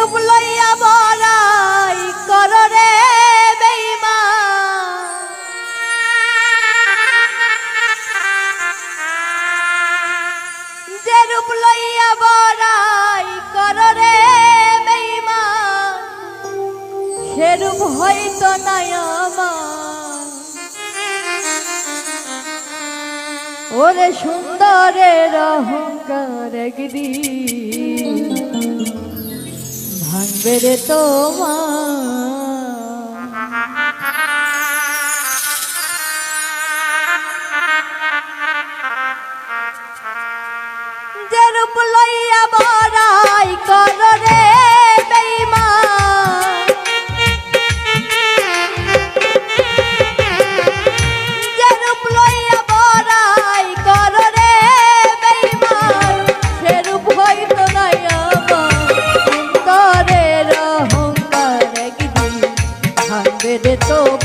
রূপ লইয়া বড়াই কর রে বেইমা যে রূপ লইয়া বড়াই কর রে বেইমা সে রূপ হয়তো নাই আমার। ওরে সুন্দরের অহংকার গিরি বেড়ে তোমার। तो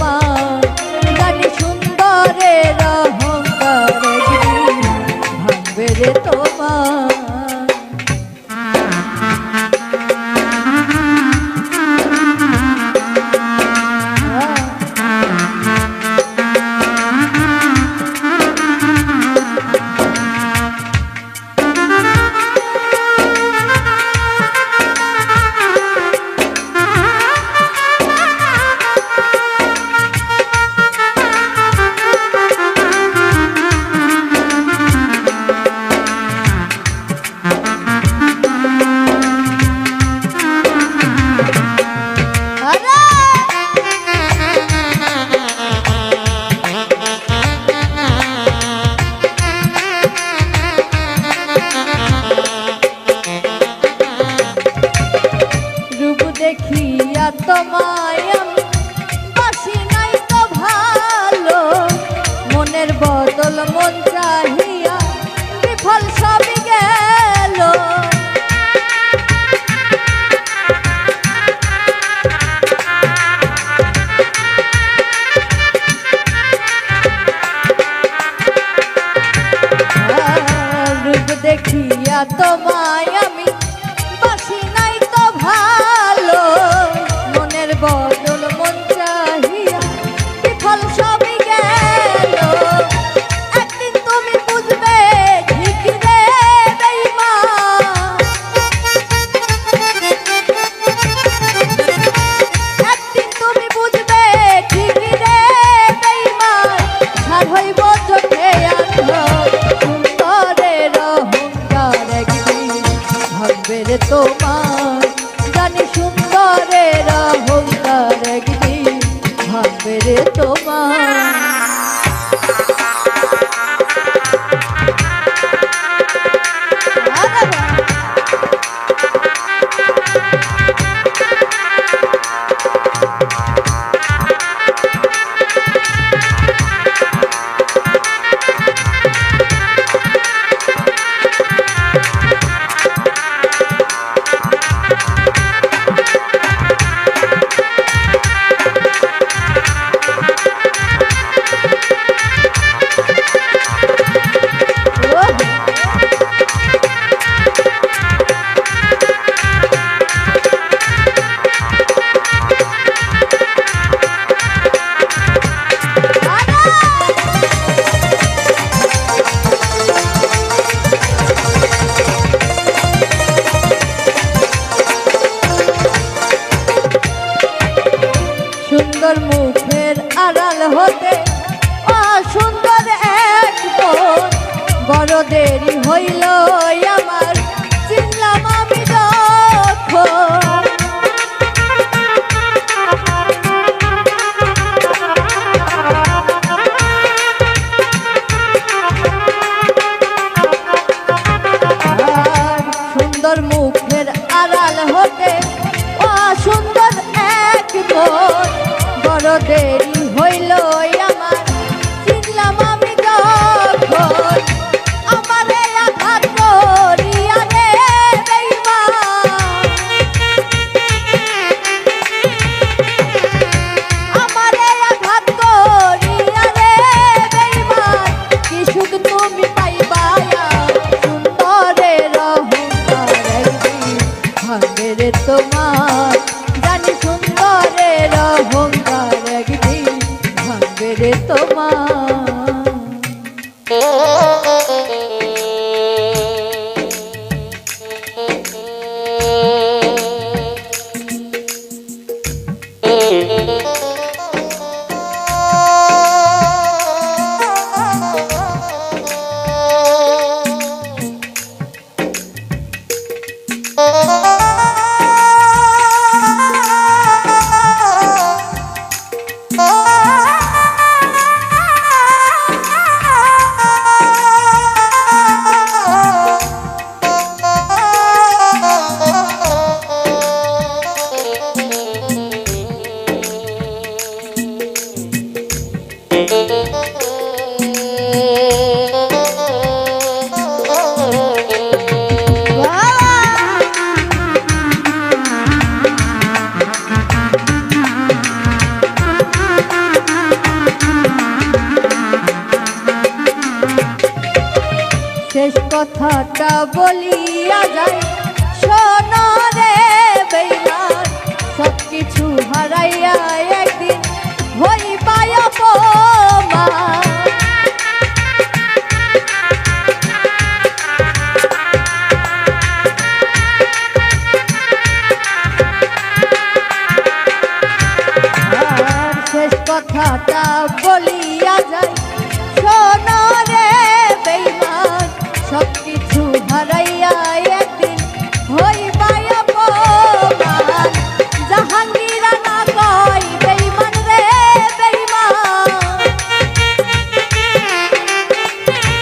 দেখিয়া তোমায় আমি মেরে তোমার। হতে অসুন্দর এক বড় দেরি হইল আমার তোমার শেষ কথাটা বলিয়া যায়। শোনো রে বেইমান সব কিছু হারাইয়া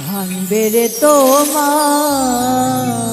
ভাঙবে রে তোমার